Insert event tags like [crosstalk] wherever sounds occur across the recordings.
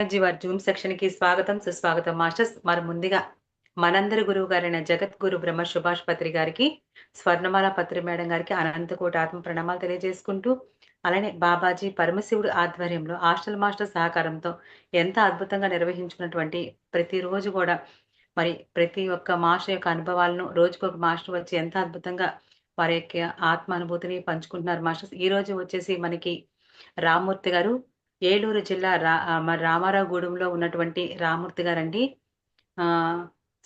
జీవర్ Zoom సెక్షన్కి స్వాగతం సుస్వాగతం మాస్టర్స్. మరి ముందుగా మనందరి గురువు గారైన జగద్గురు బ్రహ్మ సుభాష్ పత్రి గారికి స్వర్ణమాల పత్రి మేడం గారికి అనంతకోటి ఆత్మ ప్రణామాలు తెలియజేసుకుంటూ అలానే బాబాజీ పరమశివుడు ఆధ్వర్యంలో హాస్టల్ మాస్టర్ సహకారంతో ఎంత అద్భుతంగా నిర్వహించుకున్నటువంటి ప్రతిరోజు కూడా మరి ప్రతి ఒక్క మాస్టర్ యొక్క అనుభవాలను రోజుకు ఒక మాస్టర్ వచ్చి ఎంత అద్భుతంగా వారి యొక్క ఆత్మ అనుభూతిని పంచుకుంటున్నారు మాస్టర్స్. ఈ రోజు వచ్చేసి మనకి రామూర్తి గారు ఏలూరు జిల్లా రా మరి ఉన్నటువంటి రామూర్తి గారండి. ఆ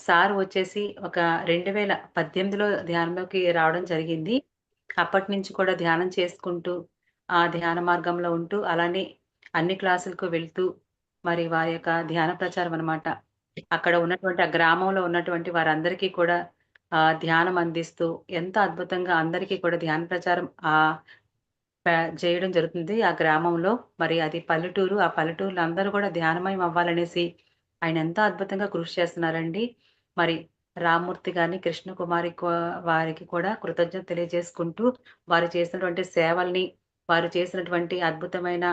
సార్ వచ్చేసి ఒక రెండు వేల పద్దెనిమిదిలో ధ్యానంలోకి రావడం జరిగింది. అప్పటి నుంచి కూడా ధ్యానం చేసుకుంటూ ఆ ధ్యాన మార్గంలో ఉంటూ అలానే అన్ని క్లాసులకు వెళ్తూ మరి వారి యొక్క ధ్యాన ప్రచారం అనమాట అక్కడ ఉన్నటువంటి ఆ గ్రామంలో ఉన్నటువంటి వారందరికీ కూడా ఆ ధ్యానం అందిస్తూ ఎంత అద్భుతంగా అందరికీ కూడా ధ్యాన ప్రచారం ఆ చేయడం జరుగుతుంది. ఆ గ్రామంలో మరి అది పల్లెటూరు ఆ పల్లెటూరులో అందరూ కూడా ధ్యానమయం అవ్వాలనేసి ఆయన ఎంతో అద్భుతంగా కృషి చేస్తున్నారండి. మరి రామ్మూర్తి గారిని కృష్ణకుమారి వారికి కూడా కృతజ్ఞత తెలియజేసుకుంటూ వారు చేసినటువంటి సేవల్ని వారు చేసినటువంటి అద్భుతమైన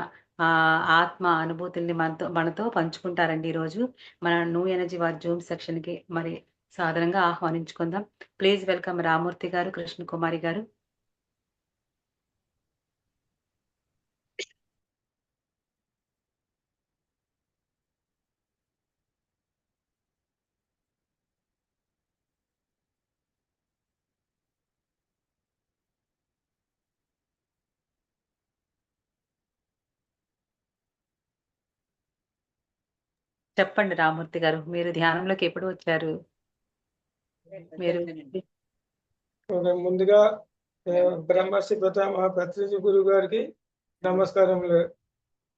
ఆత్మ అనుభూతుల్ని మనతో మనతో పంచుకుంటారండి ఈరోజు. మన న్యూ ఎనర్జీ వారి జూమ్ సెక్షన్కి మరి సాధారణంగా ఆహ్వానించుకుందాం. ప్లీజ్ వెల్కమ్ రామూర్తి గారు కృష్ణకుమారి గారు. చెప్పండి రామూర్తి గారు మీరు ధ్యానంలోకి ఎప్పుడు వచ్చారు? మీరు ముందుగా బ్రహ్మర్షి పితామహ పత్రిజి గురువు గారికి నమస్కారములు.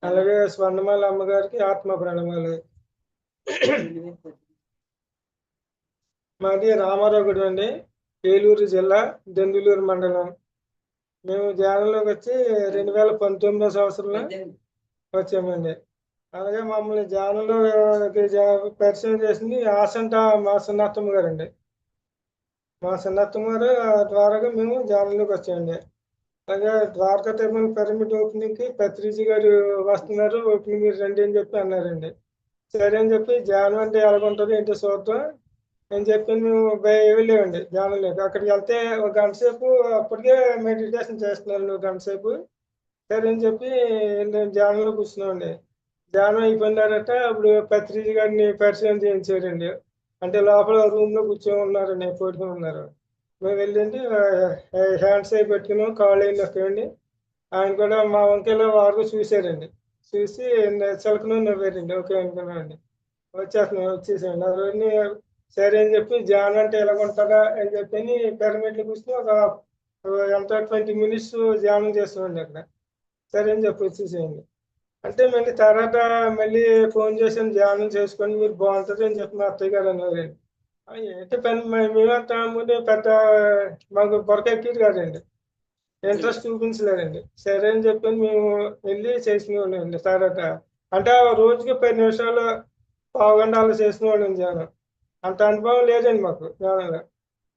అలాగే స్వర్ణమాల అమ్మగారికి ఆత్మ ప్రణామాలు. మాది రామారావు గుడి అండి ఏలూరు జిల్లా దెందులూరు మండలం. మేము ధ్యానంలోకి వచ్చి రెండు వేల పంతొమ్మిదో సంవత్సరంలో వచ్చామండి. అలాగే మమ్మల్ని ధ్యానంలో పరిచయం చేసింది ఆసంట మా సన్నత్తమ్మ గారు అండి మా సన్నత్తమ్మ గారు ద్వారాగా మేము ధ్యానంలోకి వచ్చామండి. అలాగే ద్వారకా తిరుమల పిరమిడ్ ఓపెనింగ్కి పత్రిజీ గారు వస్తున్నారు ఓపెనింగ్ మీరు రండి అని చెప్పి అన్నారండి. సరే అని చెప్పి ధ్యానం అంటే ఎలాగుంటుంది ఏంటో చూద్దాం అని చెప్పి మేము వెళ్ళేవండి ధ్యానంలోకి అక్కడికి వెళ్తే ఒక గంట సేపు అప్పటికే మెడిటేషన్ చేస్తున్నారు నువ్వు గంట సేపు. సరే అని చెప్పి ధ్యానంలో కూర్చున్నామండి. ధ్యానం అయిపోయినారట అప్పుడు పత్రిజీ గారిని పరిచయం చేయించారండి. అంటే లోపల రూమ్లో కూర్చొని ఉన్నారండి పడుకుని ఉన్నారు. మేము వెళ్ళండి హ్యాండ్స్ అయి పెట్టుకున్నాం కాళ్ళు అయి నొక్కండి ఆయన కూడా మా వంకలో వారు చూశారండి. చూసి చిలకను నవ్వారండి ఓకే అనుకున్నామండి వచ్చేస్తున్నాం వచ్చేసాండి ఆ రోజుని సరే అని చెప్పి ధ్యానం అంటే ఎలా ఉంటుందా అని చెప్పి పిరమిడ్లు కూర్చొని ఒక ఎంత ట్వంటీ మినిట్స్ ధ్యానం చేస్తామండి అక్కడ. సరే అని చెప్పి వచ్చేసేయండి. అంటే మళ్ళీ తర్వాత మళ్ళీ ఫోన్ చేసి ధ్యానం చేసుకొని మీరు బాగుంటుంది అని చెప్పి మా అత్తయ్య గారు అన్నారు. ఏంటి పని మేమంతా ముందు పెద్ద మాకు బొరకెక్కిది కాదండి. ఇంట్రెస్ట్ చూపించలేదండి. సరే అని చెప్పి మేము వెళ్ళి చేసినవాళ్ళండి తర్వాత. అంటే రోజుకి పది నిమిషాలు పావుగంటలు చేసిన వాళ్ళం ధ్యానం. అంత అనుభవం లేదండి మాకు ధ్యానంలో.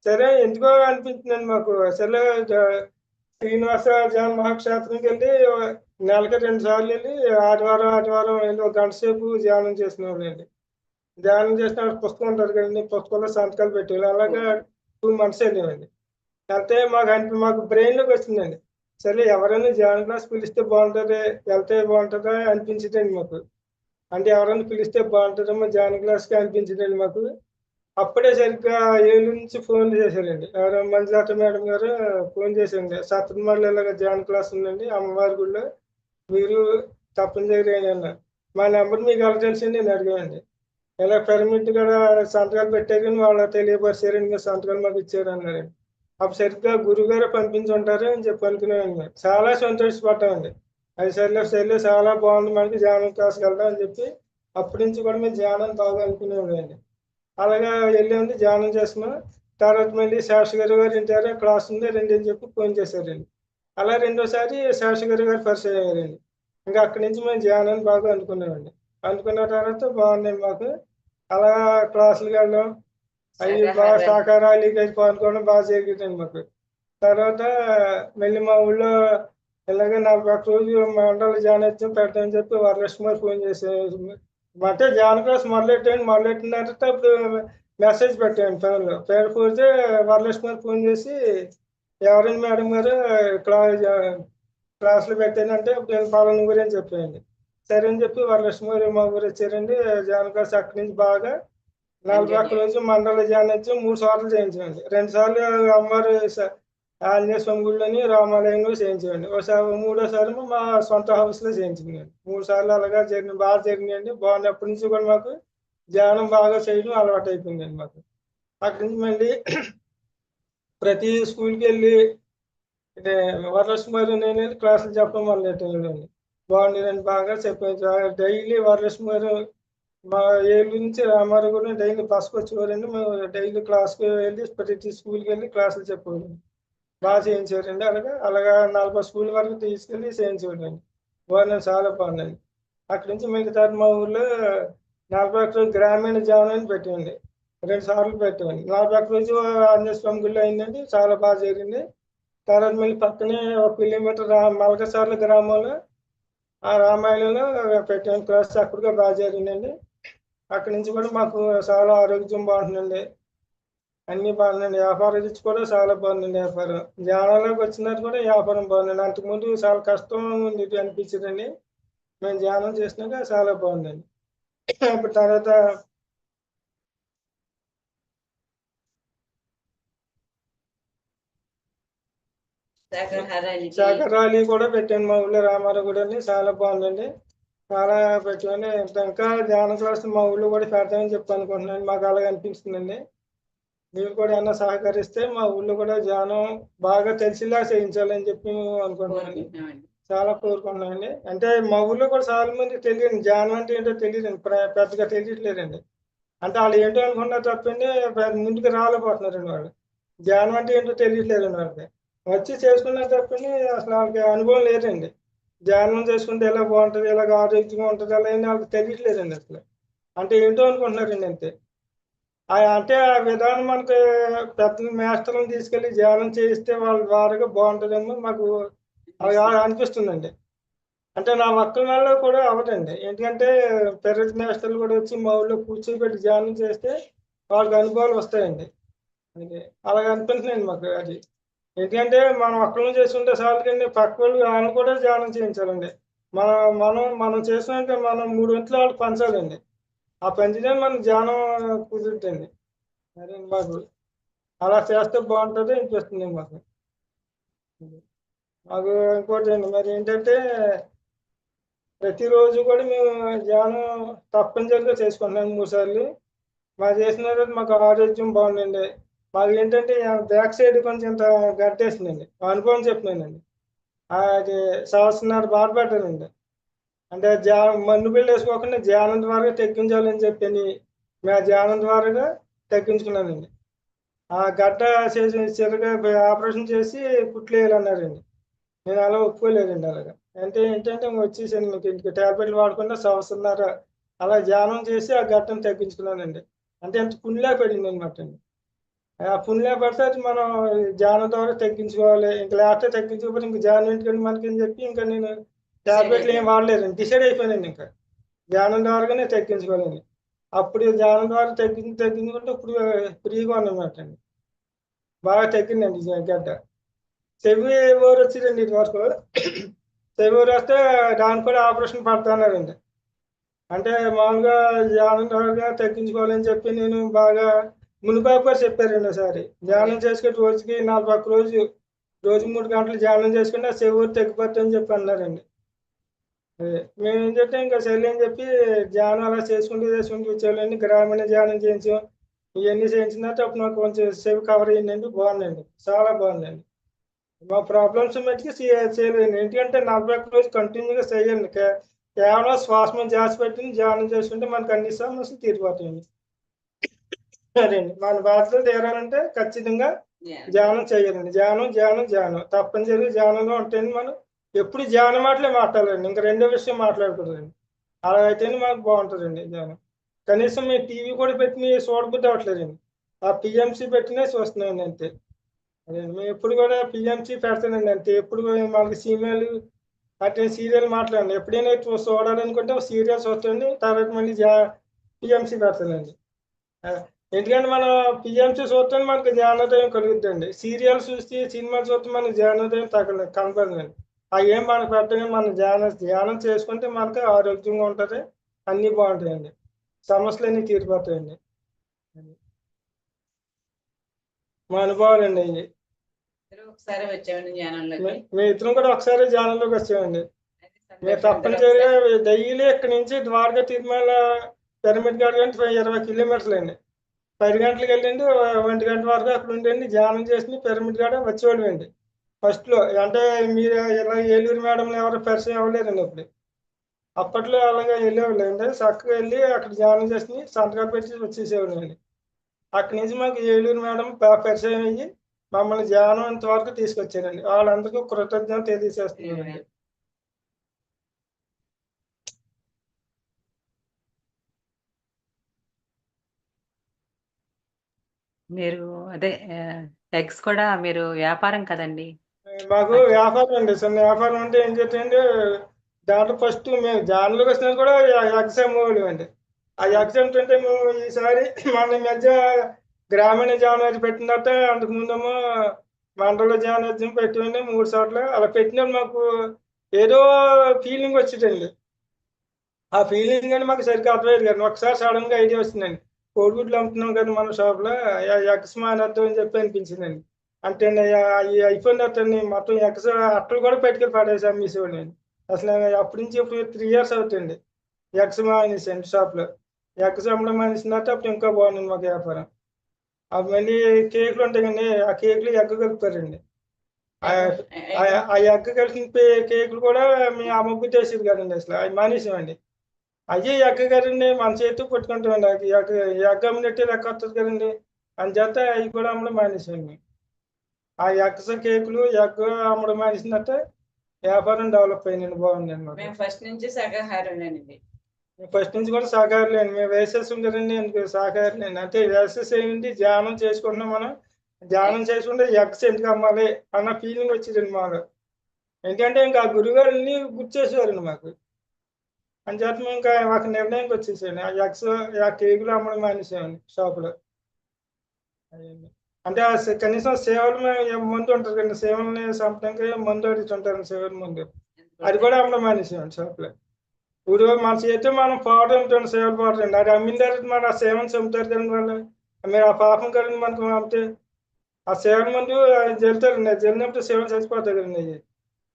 సరే ఎందుకో అనిపించిందండి మాకు. సరే శ్రీనివాస ధ్యాన మహాక్షేత్రంకి వెళ్ళి నెలకి రెండు సార్లు వెళ్ళి ఆదివారం ఆదివారం వెళ్ళి ఒక గంట సేపు ధ్యానం చేసినవాళ్ళండి ధ్యానం చేసిన పుస్తకం ఉంటారు కదండి పుస్తకంలో సంతకాలు పెట్టేవాళ్ళు. అలాగా టూ మంత్స్ వెళ్ళేవండి వెళ్తే మాకు అనిపి మాకు బ్రెయిన్లోకి వచ్చిందండి. సరే ఎవరైనా ధ్యాన క్లాస్ పిలిస్తే బాగుంటుంది వెళ్తే బాగుంటుందా అనిపించదండి మాకు. అంటే ఎవరైనా పిలిస్తే బాగుంటుందేమో ధ్యాన క్లాస్కి అనిపించదండి మాకు. అప్పుడే సరిగ్గా ఏళ్ళు నుంచి ఫోన్ చేశారండి మంజులాట మేడం గారు ఫోన్ చేశారండి సత్యమాల ఇలాగ జాన్ క్లాస్ ఉందండి. అమ్మవారి గుడిలో మీరు తప్పనిసరి అన్నారు. మా నెంబర్ మీకు ఎలా నేను అడిగానండి. ఇలా పిరమిడ్ కూడా సంతకాలు పెట్టారు కానీ వాళ్ళు తెలియపరిచారండి సంతకాలు మాకు ఇచ్చారు అన్నారండి. అప్పుడు సరిగ్గా గురువు గారు పంపించుంటారు అని చెప్పి అనుకున్నాను చాలా సంతోషపడ్డామండి. అది సరిలే సరిలే చాలా బాగుంది మనకి ధ్యానం క్లాస్కి వెళ్దాం అని చెప్పి అప్పటి నుంచి కూడా మేము ధ్యానం బాగా అనుకునేవాళ్ళండి అలాగా వెళ్ళి ధ్యానం చేస్తున్నాం. తర్వాత మళ్ళీ శాస్త్రి గారు గారు ఇంటారు క్లాస్ ఉంది రెండు అని చెప్పి ఫోన్ చేశారండి. అలా రెండోసారి శాస్త్రి గారు గారు పరిచయం అయ్యారండి. ఇంకా అక్కడి నుంచి మేము ధ్యానాన్ని బాగా అనుకున్నామండి అనుకున్న తర్వాత బాగున్నాయి మాకు. అలా క్లాసులకు వెళ్ళడం అవి బాగా శాకాహారాలు పాల్గొనడం బాగా జరిగిందండి మాకు. తర్వాత మళ్ళీ మా ఊళ్ళో ఇలాగే నాకు ఒక రోజు మా మండలి జాయిన్ వచ్చి పెట్టామని చెప్పి వరలక్ష్మి ఫోన్ చేశారు. అంటే జాన్ క్లాస్ మొదలెట్టండి మొదలెట్టిన తర్వాత అప్పుడు మెసేజ్ పెట్టాను ఫోన్లో. పేరు పోతే వరలక్ష్మి గారు ఫోన్ చేసి ఎవరైనా మేడం గారు? క్లా క్లాసులు పెట్టానంటే అప్పుడు నేను పాలన గురించి చెప్పాను సరే అని చెప్పి వరలక్ష్మి గారు మా ఊరు వచ్చారండి. జాన్ క్లాస్ అక్కడి నుంచి బాగా నలభై ఒక్క రోజు మండల జాన్ వచ్చి మూడు సార్లు చేయించండి రెండు సార్లు అమ్మవారు ఆంజనేయ స్వామి గుడిలోని రామాలయంలో చేయించండి ఒకసారి మూడోసారి మా సొంత హౌస్లో చేయించింది మూడు సార్లు అలాగా జరిగిన బాగా జరిగినాయండి. బాగున్నప్పటి నుంచి కూడా మాకు ధ్యానం బాగా చేయడం అలవాటు అయిపోయిందండి మాకు. అక్కడి నుంచి మళ్ళీ ప్రతి స్కూల్కి వెళ్ళి అంటే వరలక్ష్మి గారు నేను క్లాసులు చెప్పడం మొదలెట్టానండి బాగుండేదండి బాగా చెప్పాను డైలీ వరలక్ష్మి గారు మా ఏళ్ళు నుంచి రామారావు కూడా డైలీ బస్కి వచ్చేవారండి మేము డైలీ క్లాస్కి వెళ్ళి ప్రతి స్కూల్కి వెళ్ళి క్లాసులు చెప్పేవారండి బాగా చేయించేవారండి అలాగా అలాగా నలభై స్కూల్ వరకు తీసుకెళ్ళి చేయించేవారండి బాగుంది చాలా బాగుందండి అక్కడి నుంచి మిగతా మా ఊర్లో నలభై ఒక్క రోజు గ్రామీణ జీవనం అని పెట్టండి రెండు సార్లు పెట్టండి నలభై ఒక్క రోజు ఆంజనేయ స్వామి గుళ్ళు అయిందండి చాలా బాగా జరిగింది. తర్వాత మళ్ళీ పక్కనే ఒక కిలోమీటర్ రా మలకసార్ల గ్రామంలో ఆ రామాయణంలో పెట్టాను క్లాస్ అక్కడ కూడా బాగా జరిగిందండి. అక్కడి నుంచి కూడా మాకు చాలా ఆరోగ్యం బాగుంటుందండి. అన్ని బాగుందండి వ్యాపారం రుచి కూడా చాలా బాగుందండి వ్యాపారం. ధ్యానంలోకి వచ్చినట్టు కూడా వ్యాపారం బాగుందండి అంతకుముందు చాలా కష్టం ఉంది అనిపించిందండి. మేము ధ్యానం చేసినాక చాలా బాగుందండి అప్పుడు తర్వాత శాఖరాలి కూడా పెట్టాను. మా ఊళ్ళో రామారావు గుడిని చాలా బాగుందండి. చాలా పెట్టాను ఇంకా ధ్యాన క్లాస్ మా ఊళ్ళో కూడా పెడతామని చెప్పి అనుకుంటున్నాను. మాకు అలాగ అనిపిస్తుందండి మీరు కూడా ఏమన్నా సహకరిస్తే మా ఊళ్ళో కూడా ధ్యానం బాగా తెలిసిలా చేయించాలని చెప్పి అనుకుంటున్నాను కోరుకుంటున్నామండి. చాలా కోరుకున్నానండి అంటే మా ఊళ్ళో కూడా చాలా మంది తెలియదు ధ్యానం అంటే ఏంటో తెలియదండి ప్ర- పెద్దగా తెలియట్లేదండి. అంటే వాళ్ళు ఏంటో అనుకున్నారు తప్పండి ముందుకు రాలేకపోతున్నారండి వాళ్ళు. ధ్యానం అంటే ఏంటో తెలియట్లేదండి వాళ్ళకి. వచ్చి చేసుకున్నారు తప్పని అసలు వాళ్ళకి అనుభవం లేదండి. ధ్యానం చేసుకుంటే ఎలా బాగుంటుంది ఎలాగ ఆరోగ్యంగా ఉంటుంది అలా అని వాళ్ళకి తెలియట్లేదండి అసలు. అంటే ఏంటో అనుకుంటున్నారండి అంతే. అంటే ఆ విధానం మనకి పెద్ద మేస్టర్లను తీసుకెళ్ళి ధ్యానం చేయిస్తే వాళ్ళ ద్వారాగా బాగుంటుందేమో మాకు అలా అనిపిస్తుందండి. అంటే నా వల్ల కూడా అవ్వదండి. ఎందుకంటే పెరజ్ మాస్టర్లు కూడా వచ్చి మా ఊళ్ళో కూర్చోబెట్టి ధ్యానం చేస్తే వాళ్ళకి అనుభవాలు వస్తాయండి. అలాగ అనిపిస్తుందండి మాకు అది. ఎందుకంటే మనం ఒక్కళ్ళు చేసుకుంటే చాలు కానీ పక్క వాళ్ళు వాళ్ళని కూడా ధ్యానం చేయించాలండి. మన మనం మనం చేసినాక మనం మూడు గంటలు వాళ్ళకి పంచాలండి. ఆ పెంచడం మన ధ్యానం కుదురుతుంది. సరే మాకు అలా చేస్తే బాగుంటుంది అనిపిస్తుంది మాకు. మాకు ఇంకోటి అండి మరి ఏంటంటే ప్రతిరోజు కూడా మేము ధ్యానం తప్పనిసరిగా చేసుకుంటున్నాం మూడు సార్లు మాకు చేసిన తర్వాత మాకు ఆరోగ్యం బాగుందండి. మాకు ఏంటంటే బ్యాక్ సైడ్ కొంచెం ఇంత గట్టేసిందండి. అనుభవం చెప్పినానండి. అది సంవత్సరాలు బాధపడ్డానండి అంటే ధ్యా మన్ను బిల్లు వేసుకోకుండా ధ్యానం ద్వారా తగ్గించాలని చెప్పని మేము ధ్యానం ద్వారా తగ్గించుకున్నానండి ఆ గడ్డ చేసి చిరగా ఆపరేషన్ చేసి కుట్లు వేయాలన్నారండి నేను అలా ఒప్పుకోలేదండి అలాగా. అంటే ఏంటంటే వచ్చేసాను మీకు ఇంక ట్యాబ్లెట్లు వాడకుండా సంవత్సరంన్నర అలా ధ్యానం చేసి ఆ గడ్డను తగ్గించుకున్నానండి అంటే ఎంత పుణ్యలా పడింది అనమాట అండి. ఆ పుణ్యలా పడితే అది మనం ధ్యానం ద్వారా తగ్గించుకోవాలి ఇంకా లేకపోతే తగ్గించుకోకపోతే ఇంకా ధ్యానం ఏంటి మనకి అని చెప్పి ఇంకా నేను ట్యాబ్లెట్లు ఏం వాడలేదండి డిసైడ్ అయిపోయానండి ఇంకా. ధ్యానం ద్వారానే తగ్గించుకోవాలని. అప్పుడు ధ్యానం ద్వారా తగ్గించి తగ్గించుకుంటే ఇప్పుడు ఫ్రీగా ఉన్నమాట అండి. బాగా తగ్గిందండి గడ్డ. చెవి ఎవరు వచ్చిందండి ఇది వరకు? చెవి ఎవరు వస్తే దాని కూడా ఆపరేషన్ పడుతున్నారండి అంటే మామూలుగా ధ్యానం ద్వారా తగ్గించుకోవాలని చెప్పి నేను బాగా మునిపాపు గారు చెప్పారండి ఒకసారి. ధ్యానం చేసుకుని రోజుకి నలభై ఒక రోజు రోజు మూడు గంటలు ధ్యానం చేసుకుంటే ఆ చెవి తగ్గిపోతుందని చెప్పి అన్నారండి. మేము ఏం చెప్తే ఇంకా సరే అని చెప్పి ధ్యానం అలా చేసుకుంటూ చేసుకుంటూ వచ్చేవాళ్ళండి గ్రామీణ ధ్యానం చేయించాం ఇవన్నీ చేయించిన అప్పుడు నాకు కొంచెం సేవ్ కవర్ అయ్యిందండి బాగుందండి చాలా బాగుందండి. మా ప్రాబ్లమ్స్ మట్టుకు చే- చేయలేదండి. ఎందుకంటే నలభై ఒక్క రోజు కంటిన్యూగా చేయండి కేవలం శ్వాస మీద జాసి పెట్టి ధ్యానం చేసుకుంటే మనకు అన్ని సమస్యలు తీరిపోతాయండి. సరే అండి మన బాధ్యతలు తీరాలంటే ఖచ్చితంగా ధ్యానం చేయాలండి. ధ్యానం ధ్యానం ధ్యానం. తప్పనిసరిగా ధ్యానంలో ఉంటేనే మనం ఎప్పుడు ధ్యానం మాటలే మాట్లాడాలండి ఇంకా రెండో విషయం మాట్లాడకూడదండి. అలా అయితేనే మాకు బాగుంటుందండి ధ్యానం. కనీసం మీ టీవీ కూడా పెట్టి చూడబుద్ధి అవ్వట్లేదండి. ఆ పిఎంసి పెట్టినే చూస్తున్నానండి అంతే. అదే మేము ఎప్పుడు కూడా పిఎంసి పెడతానండి అంతే. ఎప్పుడు కూడా మనకి సీనియర్లు అంటే సీరియల్ మాట్లాడండి ఎప్పుడైనా చూడాలనుకుంటే సీరియల్ చూస్తుంది తర్వాత మళ్ళీ జా పిఎంసీ పెడతానండి. ఎందుకంటే మనం పిఎంసీ చూస్తే మనకు జ్ఞానోదయం కలుగుతుందండి సీరియల్ చూసి సినిమా చూస్తే మనకు జ్ఞానోదయం తగ్గలేదు కనపడదండి. అవి ఏం మనకు పెట్టగానే మనం ధ్యానం ధ్యానం చేసుకుంటే మనకు ఆరోగ్యంగా ఉంటుంది అన్నీ బాగుంటాయండి. సమస్యలు అన్నీ తీరిపోతాయండి. మా అనుభవాలండి అవి మే- ఇద్దరం కూడా ఒకసారి ధ్యానంలోకి వచ్చామండి మేము తప్పనిసరిగా డైలీ ఇక్కడి నుంచి ద్వారకా తిరుమల పిరమిడ్ గార్డ్ అంటే ఇరవై కిలోమీటర్లు అండి. పది గంటలకు వెళ్ళండి ఒంటి గంట వరకు అక్కడ ఉండండి ధ్యానం చేసి పిరమిడ్ గార్డ్ వచ్చేవాళ్ళం అండి ఫస్ట్లో అంటే మీరు ఇలా ఏలూరు మేడం ఎవరు పరిచయం అవ్వలేదండి అప్పుడు. అప్పట్లో అలాగే వెళ్ళేవాళ్ళు చక్కగా వెళ్ళి అక్కడ జాయిన్ చేసి సంతకాలు పెట్టి వచ్చేసేవాళ్ళం అండి. అక్కడి నుంచి మాకు ఏలూరు మేడం పరిచయం అయ్యి మమ్మల్ని ధ్యానం ఇంతవరకు తీసుకొచ్చారండి. వాళ్ళందరికీ కృతజ్ఞత తెలియజేస్తున్నానండి. మీరు అదే ఎగ్స్ కూడా మీరు వ్యాపారం కదండి. మాకు వ్యాపారం అండి. చిన్న వ్యాపారం అంటే ఏం చేద్దంటే దాంట్లో ఫస్ట్ మేము జాన్లోకి వచ్చినా కూడా ఎగ్జామ్ అండి. ఆ ఎగ్జామ్ అంటే మేము ఈసారి [clears throat] మన మధ్య గ్రామీణ జానరాజ్యం పెట్టిన తర్వాత అంతకు ముందేమో మండల జానరాజ్యం పెట్టిండి మూడు సార్లు అలా పెట్టినప్పుడు మాకు ఏదో ఫీలింగ్ వచ్చిందండి. ఆ ఫీలింగ్ అని మాకు సరిగ్గా అర్థమయ్యేది కానీ ఒకసారి సడన్గా ఐడియా వచ్చిందండి. కోడిగుడ్లు అమ్ముతున్నాం కదా మన షాప్లో ఎగ్స్ మానేద్దాం అని చెప్పి అనిపించిందండి. అంటే ఈ అయిపోయిన తర్వాత మొత్తం ఎక్స్ అట్టలు కూడా పెట్టుకెళ్ళి పడేసి అమ్మేసేవాడిని నేను అసలు అప్పటి నుంచి ఇప్పుడు త్రీ ఇయర్స్ అవుతుంది. ఎక్స్ మానేసాను షాప్లో. ఎగ్స్ అమ్మడం మానేసిన తర్వాత అప్పుడు ఇంకా బాగుంది మాకు వ్యాపారం. అవి మళ్ళీ కేకులు ఉంటాయి కండి ఆ కేకులు ఎగ్ కలుపుతారండి. ఆ- ఆ- ఆ ఎగ్ కలిసిన కేకులు కూడా మేము అమ్మబుద్ధి వేసేది కదండి అసలు. అవి మానేసామండి. అయ్యే ఎగ్గ కదండి మన చేతితో పట్టుకుంటామండి. ఎగ్గ ఎగ్గ అమ్మినట్టే లెక్క వస్తుంది కదండి. అని చేత అవి కూడా అమ్మడం మానేసామండి. మేము. ఆ ఎగ్స్ కేకులు ఎగ్ అమ్మడం మానేసినట్ట వ్యాపారం డెవలప్ అయిందండి బాగుందండి మాకు. మేము ఫస్ట్ నుంచి శాకాహారం అండి ఫస్ట్ నుంచి కూడా సహకారులేండి మేము వేసేసి ఉంటారండి ఎందుకు సహకారులేండి అంటే వేసేసి ఏంటి? ధ్యానం చేసుకుంటున్నాం మనం. ధ్యానం చేసుకుంటే ఎగ్స్ ఎందుకు అమ్మాలి అన్న ఫీలింగ్ వచ్చిందండి మాకు. ఎందుకంటే ఇంకా ఆ గురుగారిని గుర్తు చేసేవారండి మాకు. అని చేత మేము ఇంకా ఒక నిర్ణయానికి వచ్చేసాను ఆ ఎగ్స్ ఆ కేకులు అమ్మడం మానేసామండి షాపులో. అయ్యండి. అంటే ఆ కనీసం సేవలు మందు ఉంటారు ఉంటుంది కదండి సేవల్ని సంపడానికి మందు అడుగుతుంటారు సేవల ముందు? అది కూడా అమ్మడం మానేసామండి షాప్లో. ఇప్పుడు మన చేతితో మనం పౌడర్ ఉంటుంది సేవలు పౌడర్ అది అమ్మిన తర్వాత మరి ఆ సేవను చంపుతారు కదండి వాళ్ళు. మీరు ఆ పాపం కలిగి మనకు అమ్మితే. ఆ సేవల ముందు జల్లుతారండి. అది జరిగినప్పుడు సేవలు చచ్చిపోతాయి కదండి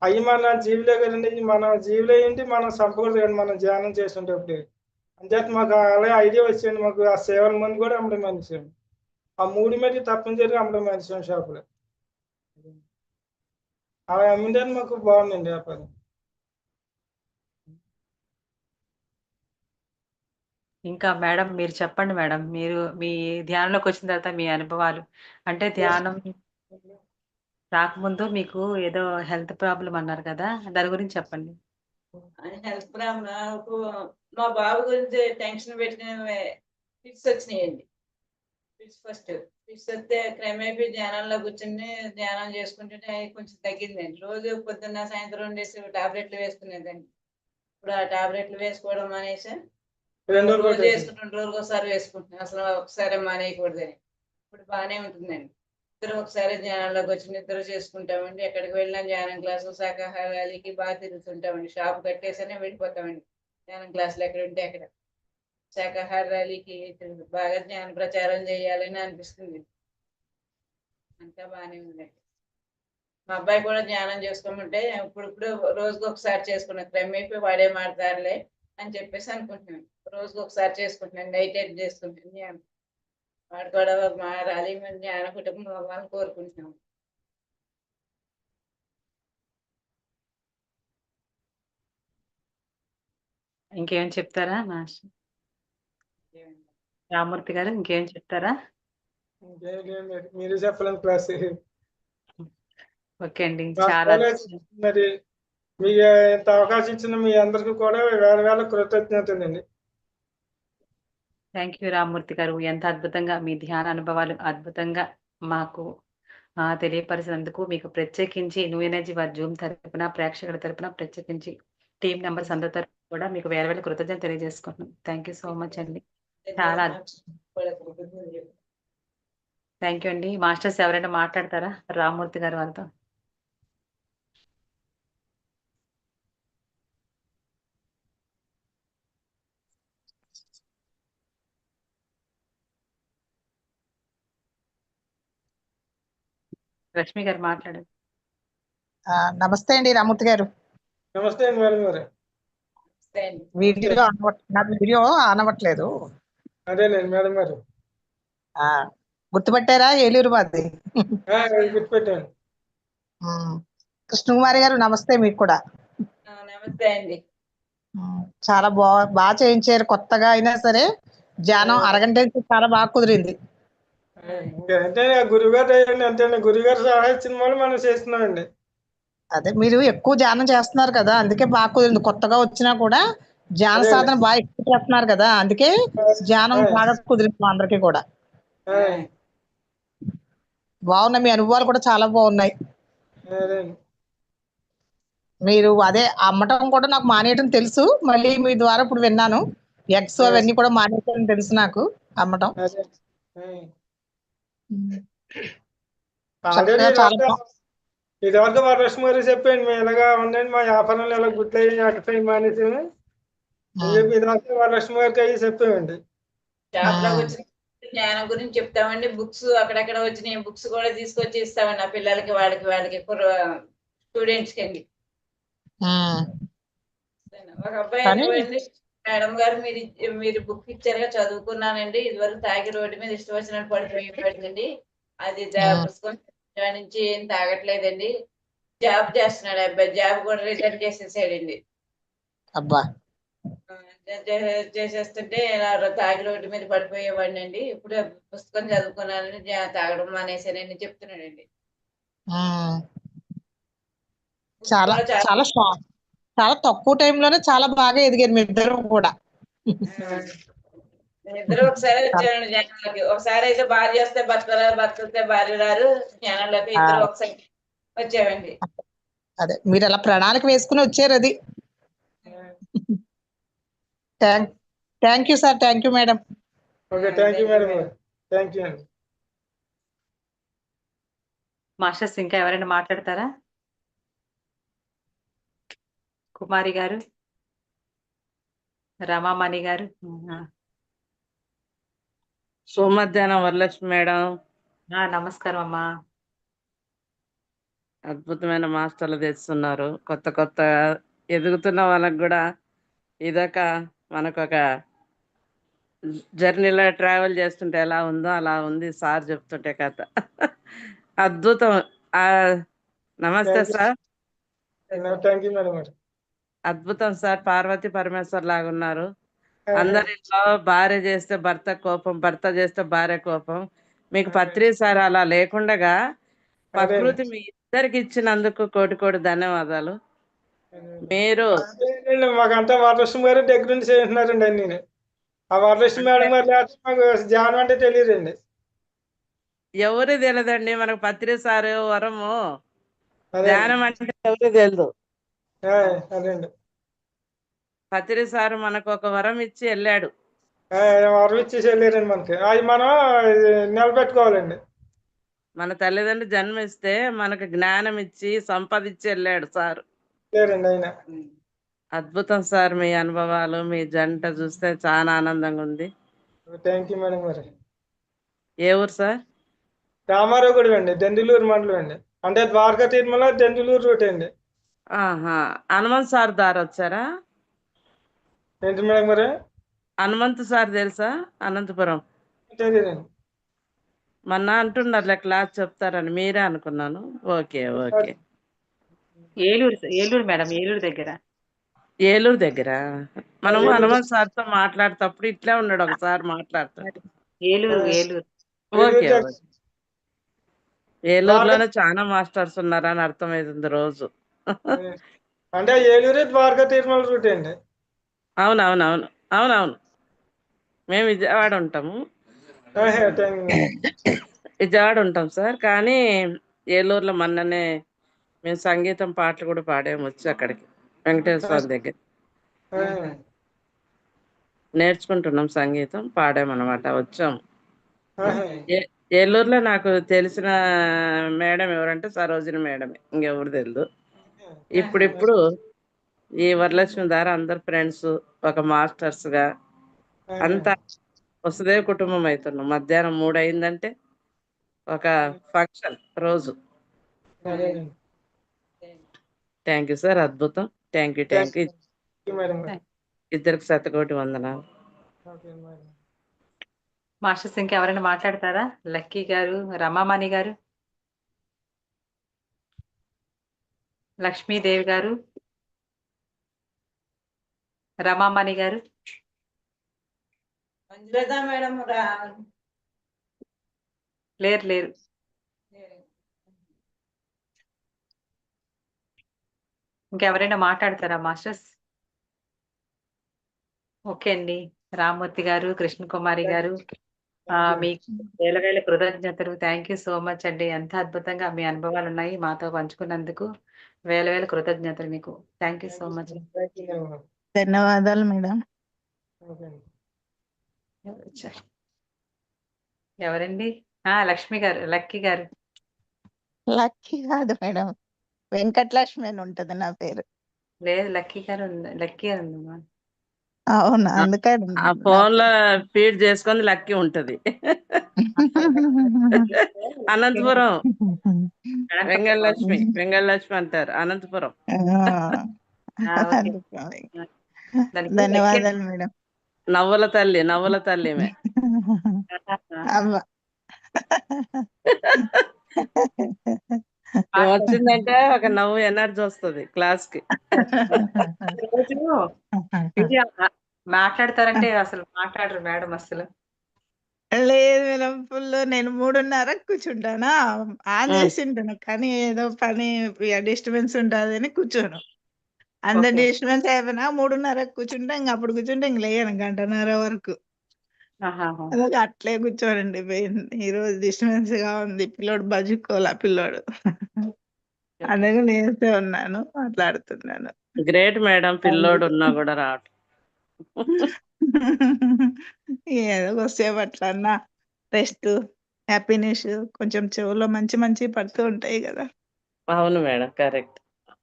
అవి. మన జీవులే కదండి. మన జీవులే ఏంటి? మనం చంపకూడదు కదండి. మనం ధ్యానం చేస్తుంటప్పుడు అంతే మాకు అలా ఐడియా వచ్చింది. మాకు ఆ సేవల ముందు కూడా అమ్మడం మనిషి ఆ మూడు మీద తప్పనిసరిగా అమ్మడం మనిషి షాపులో అలా తర్వాత మాకు బాగుందండి వ్యాపారం ఇంకా మేడం మీరు చెప్పండి మేడం మీరు మీ ధ్యానంలోకి వచ్చిన తర్వాత మీ అనుభవాలు. అంటే ధ్యానం రాకముందు మీకు ఏదో హెల్త్ ప్రాబ్లం అన్నారు కదా దాని గురించి చెప్పండి. హెల్త్ ప్రాబ్లం నాకు మా బాబు గురించి టెన్షన్ పెట్టుకుని ఫిట్స్ వచ్చినాయండి. ఫిట్స్ ఫస్ట్ ఫిట్స్ వస్తే క్రమేపీ ధ్యానంలో కూర్చుని ధ్యానం చేసుకుంటుంటే కొంచెం తగ్గిందండి. రోజు పొద్దున్న సాయంత్రం ఉండేసి టాబ్లెట్లు వేసుకునేదండి. ఇప్పుడు ఆ టాబ్లెట్లు వేసుకోవడం అనేసి రెండు రోజులు రోజు. వేసుకుంటాం రోజుకి ఒకసారి వేసుకుంటున్నాం. అసలు ఒకసారి మానేయకూడదని. ఇప్పుడు బాగానే ఉంటుందండి. ఇద్దరు ఒకసారి ధ్యానంలోకి వచ్చి నిద్ర చేసుకుంటామండి. ఎక్కడికి వెళ్ళినా ధ్యానం క్లాసు శాకాహారాలకి బాగా తిరుగుతుంటామండి. షాప్ కట్టేసనే వెళ్ళిపోతామండి. ధ్యానం క్లాసులు ఎక్కడ ఉంటే అక్కడ. శాఖాహార ర్యాలీకి బాగా జ్ఞాన ప్రచారం చేయాలని అనిపిస్తుంది. అంతా బాగానే ఉందండి. మా అబ్బాయి కూడా ధ్యానం చేసుకోమంటే ఇప్పుడు ఇప్పుడు రోజుకి ఒకసారి చేసుకున్నాం క్రమేపీ వాడే మాడతారులే అని చెప్పేసి అనుకుంటున్నాను. రోజుకి ఒకసారి చేసుకుంటున్నాను నైట్ ఎయిట్ చేసుకుంటాను ధ్యానం వాడు కూడా మారాలి మేము జ్ఞాన కుటుంబం అవ్వాలని కోరుకుంటున్నాము ఇంకేం చెప్తారా మాస్టర్? రామూర్తి గారు ఇంకేం చెప్తారా మరి. చెప్పాలని క్లాస్ ఓకే అండి మా చాలా మరి మీకు ఇంత అవకాశం ఇచ్చిన మీ అందరికీ కూడా వేల వేల కృతజ్ఞతలండి థ్యాంక్ యూ రామూర్తి గారు ఎంత అద్భుతంగా మీ ధ్యాన అనుభవాలు అద్భుతంగా మాకు! తెలియపరిచినందుకు మీకు ప్రత్యేకించి న్యూ ఎనర్జీ వారి జూమ్ తరపున, ప్రేక్షకుల తరపున ప్రత్యేకించి టీమ్ మెంబర్స్ అందరి తరపున కూడా మీకు వేల వేల కృతజ్ఞతలు తెలియజేసుకుంటున్నాం. థ్యాంక్ యూ సో మచ్ అండి. చాలా థ్యాంక్ యూ అండి. మాస్టర్స్ ఎవరైనా మాట్లాడతారా? రామ్మూర్తి గారు వాళ్ళతో. రష్మి గారు మాట్లాడండి. ఆ, నమస్తే అండి రామూర్తి గారు నమస్తే అండి వీడియో ఆనవట్ నా వీడియో ఆనవట్లేదు అదేనండి మేడం గారు. ఆ, గుర్తుపట్టారా ఏలూరు మాది? గుర్తుపెట్టాను. కృష్ణకుమారి గారు నమస్తే మీకు కూడా. నమస్తే అండి. చాలా బా బాగా చేయించారు కొత్తగా అయినా సరే ధ్యానం అరగంట నుంచి చాలా బాగా కుదిరింది. అంటే గురుగారు గురుగారు మనం చేస్తున్నామండి. అదే మీరు ఎక్కువ ధ్యానం చేస్తున్నారు కదా అందుకే బాగా కుదిరింది. కొత్తగా వచ్చినా కూడా ధ్యాన. సాధన బాగా ఎక్కువ చేస్తున్నారు కదా అందుకే ధ్యానం. బాగా కుదిరింది మా అందరికీ కూడా. బాగున్నాయి మీ అనుభవాలు కూడా చాలా బాగున్నాయి. మీరు అదే అమ్మటం కూడా నాకు మానేయటం తెలుసు మళ్ళీ మీ ద్వారా ఇప్పుడు విన్నాను. ఎగ్స్ అవన్నీ కూడా మానేయటం తెలుసు నాకు అమ్మటం. ఇదివరకు- వరలక్ష్మి గారు చెప్పండి మేము ఇలాగా ఉండండి మా వ్యాపారంలో ఇలా గుట్లయ్యి అక్కడికి మానేసి గారికి అయ్యి చెప్పామండి షాప్లోకి. వచ్చిన జ్ఞానం గురించి చెప్తామండి. బుక్స్ అక్కడక్కడ వచ్చిన బుక్స్ కూడా తీసుకొచ్చి ఇస్తామండి ఆ పిల్లలకి వాళ్ళకి వాళ్ళకి స్టూడెంట్స్కి అండి. ఒక అబ్బాయి మేడం గారు మీరు మీరు బుక్ ఇచ్చారుగా చదువుకున్నానండి. ఇదివరకు తాగి రోడ్డు మీద ఇష్టం వచ్చినట్టు పడిపోయిందండి అది. పుస్తకం నుంచి ఏం తాగట్లేదండి. జాబ్ చేస్తున్నాడు ఆ అబ్బాయి. జాబ్ కూడా రిటర్న్ చేసేసాడండి. అబ్బా. చేసేస్తుంటే ఇలా తాగి రోడ్డు మీద పడిపోయేవాడిని అండి ఇప్పుడు పుస్తకం చదువుకున్నానని తాగడం మానేశానని చెప్తున్నాడండి చాలా చాలా- చాలా తక్కువ టైంలోనే చాలా బాగా ఎదిగారు మీ ఇద్దరు కూడా. ఇద్దరు ఒకసారి వచ్చారండి జ్ఞానంలోకి. ఒకసారి అయితే భార్య వస్తే బతకరారు బతుకుతే భార్య రారు జ్ఞానంలోకి ఇద్దరు. ఒకసారి వచ్చామండి. అదే మీరు అలా ప్రణాళిక వేసుకుని వచ్చారు అది. Thank thank you sir thank you madam okay thank you madam thank you masters ఇంకా ఎవరైనా మాట్లాడతారా? కుమారి గారు? రమామణి గారు? ఆ, సోమధ్యాహ్నం వరలక్ష్మి మేడం. నమస్కారం అమ్మా. అద్భుతమైన మాస్టర్లు తెస్తున్నారు. కొత్త కొత్త ఎదుగుతున్న వాళ్ళకి కూడా ఇదొక మనకొక జర్నీలో ట్రావెల్ చేస్తుంటే ఎలా ఉందో అలా ఉంది సార్ చెప్తుంటే కథ. అద్భుతం. నమస్తే. సార్. అద్భుతం సార్. పార్వతి పరమేశ్వర్ లాగా ఉన్నారు. అందరిలో భార్య చేస్తే భర్త కోపం భర్త చేస్తే భార్య కోపం. మీకు పత్రి సార్ అలా లేకుండగా ప్రకృతి మీ ఇద్దరికి ఇచ్చినందుకు కోటి కోటి ధన్యవాదాలు. మీరు మాకంతా వరలక్ష్మి గారు దగ్గర నుంచి చేస్తున్నారండి అన్ని. ఆ వరలక్ష్మి మేడం గారు లేకపోతే మాకు ధ్యానం అంటే తెలియదండి. ఎవరు తెలియదండి మనకు పత్రి సారు వరము. అదే. ధ్యానం అంటే ఎవరు తెలియదు అదేండి. పత్రి సారు మనకు ఒక వరం ఇచ్చి వెళ్ళాడు. వరం ఇచ్చేసి వెళ్ళారండి మనకి. అవి మనం నిలబెట్టుకోవాలండి. మన తల్లిదండ్రులు జన్మిస్తే మనకు జ్ఞానం ఇచ్చి సంపాదించి వెళ్ళాడు సార్. లేరండి ఆయన. అద్భుతం సార్ మీ అనుభవాలు మీ జంట చూస్తే చాలా ఆనందంగా ఉంది. థ్యాంక్ యూ మేడం గారు. ఏ ఊరు సార్? రామారావు గుడి అండి దెందులూరు మండలం అండి. అంటే ద్వారకా తిరుమల దెందులూరు రూట్ అండి. ఆహా హనుమంత్ సార్ దారి వచ్చారా? ఏంటి మేడం గారు? హనుమంత్ సార్ తెలుసా? అనంతపురం. తెలియదండి. మొన్న అంటున్నారు క్లాస్ చెప్తారని మీరే అనుకున్నాను. Okay. Okay. Eluru Eluru madam Eluru దగ్గర. ఏలూరు దగ్గర? మనం. హనుమంత్ సార్తో మాట్లాడేటప్పుడు ఇట్లా ఉన్నాడు ఒకసారి మాట్లాడతాడు. Eluru Eluru. Okay Eluru okay. ఏలూరులోనే చాలా మాస్టర్స్ ఉన్నారని అర్థమవుతుంది రోజు. అంటే ఏలూరు ద్వారకా తిరుమల రూట్ అండి. అవునవునవును అవునవును. మేము విజయవాడ ఉంటాము. విజయవాడ ఉంటాం సార్ కానీ ఏలూరులో మొన్ననే మేము సంగీతం పాటలు కూడా పాడాము వచ్చి అక్కడికి. వెంకటేశ్వర స్వామి దగ్గర. నేర్చుకుంటున్నాం సంగీతం పాడామన్నమాట. వచ్చాం. ఏ- ఏలూరులో నాకు తెలిసిన మేడం ఎవరంటే సరోజిని మేడమే. ఇంకెవరు తెలియదు ఇప్పుడిప్పుడు ఈ వరలక్ష్మి దార అందరు ఫ్రెండ్స్ ఒక మాస్టర్స్గా అంతా వసుదేవ కుటుంబం అవుతున్నాం మధ్యాహ్నం మూడు అయిందంటే ఒక ఫంక్షన్ రోజు. థ్యాంక్ యూ సార్ అద్భుతం. థ్యాంక్ యూ థ్యాంక్ యూ ఇద్దరికి శతకోటి వందనాలు. మాస్టర్స్ ఇంకెవరైనా మాట్లాడతారా? లక్కీ గారు రమామణి గారు? లక్ష్మీదేవి గారు? రమామణి గారు? లేరు లేరు. ఇంకెవరైనా మాట్లాడతారా మాస్టర్స్? ఓకే అండి. రామ్మూర్తి గారు కృష్ణ కుమారి గారు ఆ, మీకు వేల వేల కృతజ్ఞతలు. థ్యాంక్ యూ సో మచ్ అండి. ఎంత అద్భుతంగా మీ అనుభవాలు ఉన్నాయి మాతో పంచుకున్నందుకు. వేల వేల కృతజ్ఞతలు మీకు. థ్యాంక్ యూ సో మచ్ ధన్యవాదాలు మేడం? ఎవరండి? ఆ లక్ష్మి గారు లక్కీ గారు. లక్కీ కాదు మేడం. వెంకటలక్ష్మి అని ఉంటది నా పేరు. లేదు లక్కీ గారు ఉంది లక్కీ గారు ఉందమ్మా అవునా? అందుకని ఆ ఫోన్లో ఫీడ్ చేసుకొని లక్కీ ఉంటది. అనంతపురం. వెంగళలక్ష్మి వెంగళలక్ష్మి అంటారు అనంతపురం. ధన్యవాదాలు మేడం. నవ్వుల తల్లి నవ్వుల తల్లి ఈమె. వచ్చిందంటే ఒక నవ్వు ఎనర్జీ వస్తుంది క్లాస్కి మాట్లాడతారంటే అసలు మాట్లాడరు మేడం అసలు లేదు మేడం ఫుల్ నేను మూడున్నర కూర్చుంటానా ఆన్. చేసి ఉంటాను కానీ ఏదో పని డిస్టర్బెన్స్ ఉంటుంది అని కూర్చోను అందరు Okay. డిస్టర్బెన్స్ అయిపోయినా మూడున్నర కూర్చుంటే ఇంక అప్పుడు కూర్చుంటే ఇంక లేయను గంటన్నర వరకు ఆహాహా. అలాగే అట్లే కూర్చోనండి పోయింది ఈ రోజు డిస్టర్బెన్స్గా ఉంది. పిల్లోడు బజుకోలే పిల్లోడు. అందుకే లేస్తే ఉన్నాను మాట్లాడుతున్నాను. గ్రేట్ మేడం పిల్లోడు ఉన్నా కూడా రావట్లేదు ఏదో కొద్దిసేపు అట్లా అన్నా రెస్ట్ హ్యాపీనెస్ కొంచెం చెవులో మంచి మంచి పడుతూ ఉంటాయి కదా. అవును మేడం కరెక్ట్.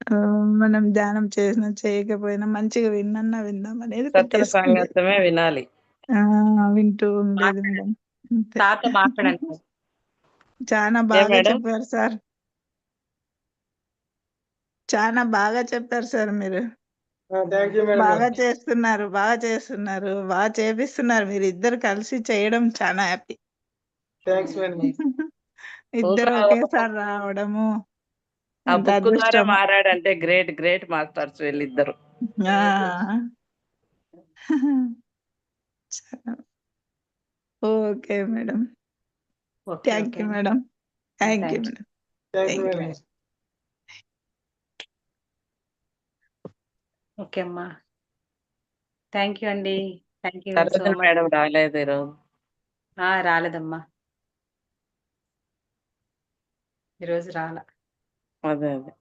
ఆ, మనం ధ్యానం చేసిన చేయకపోయినా మంచిగా విన్నన్నా విందాం అనేది పెట్టేసుకుంది. సంగతమే వినాలి. ఆ వింటూ ఉండేది మేడం అంతే. సార్తో మాట్లాడండి చాలా బాగా మేడం? చెప్పారు సార్ చాలా బాగా చెప్పారు సార్ మీరు థ్యాంక్ యూ మేడం బాగా చేస్తున్నారు బాగా చేస్తున్నారు బాగా చేపిస్తున్నారు మీరు ఇద్దరు కలిసి చేయడం చాలా హ్యాపీ థ్యాంక్స్ మేడం ఇద్దరు Super. ఒకేసారి రావడము ఆ ఎంత బుక్ ద్వారా అదృష్టం. మారాడంటే గ్రేట్ గ్రేట్ మాస్టర్స్ వీళ్ళిద్దరు ఆ. Okay madam. Okay thank you madam. Thank you madam. Thank you okay అమ్మా. థ్యాంక్ యూ అండి. థ్యాంక్ యూ మేడం రాలేదు ఈరోజు రాలేదమ్మా. ఈరోజు రాల. అదే అదే.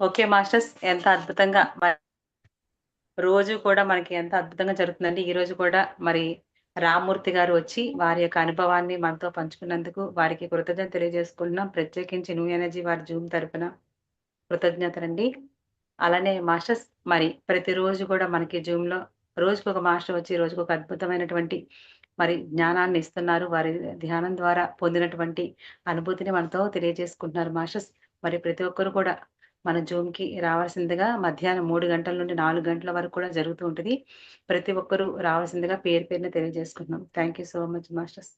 ఓకే మాస్టర్స్ ఎంత అద్భుతంగా రోజు కూడా మనకి ఎంత అద్భుతంగా జరుగుతుందండి ఈ రోజు కూడా మరి రామూర్తి గారు వచ్చి వారి యొక్క అనుభవాన్ని మనతో పంచుకున్నందుకు వారికి కృతజ్ఞత తెలియజేసుకుంటున్నాం. ప్రత్యేకించి న్యూ ఎనర్జీ వారి జూమ్ తరఫున కృతజ్ఞతలండి. అలానే మాస్టర్స్ మరి ప్రతిరోజు కూడా మనకి జూమ్లో రోజుకు ఒక మాస్టర్ వచ్చి రోజుకు ఒక అద్భుతమైనటువంటి మరి జ్ఞానాన్ని ఇస్తున్నారు. వారి ధ్యానం ద్వారా పొందినటువంటి అనుభూతిని మనతో తెలియజేసుకుంటున్నారు మాస్టర్స్. మరి ప్రతి ఒక్కరు కూడా మన జూమ్కి రావాల్సిందిగా మధ్యాహ్నం మూడు గంటల నుండి నాలుగు గంటల వరకు కూడా జరుగుతూ ఉంటుంది. ప్రతి ఒక్కరూ రావాల్సిందిగా పేరు పేరున తెలియజేసుకుంటున్నాం. Thank you so much masters.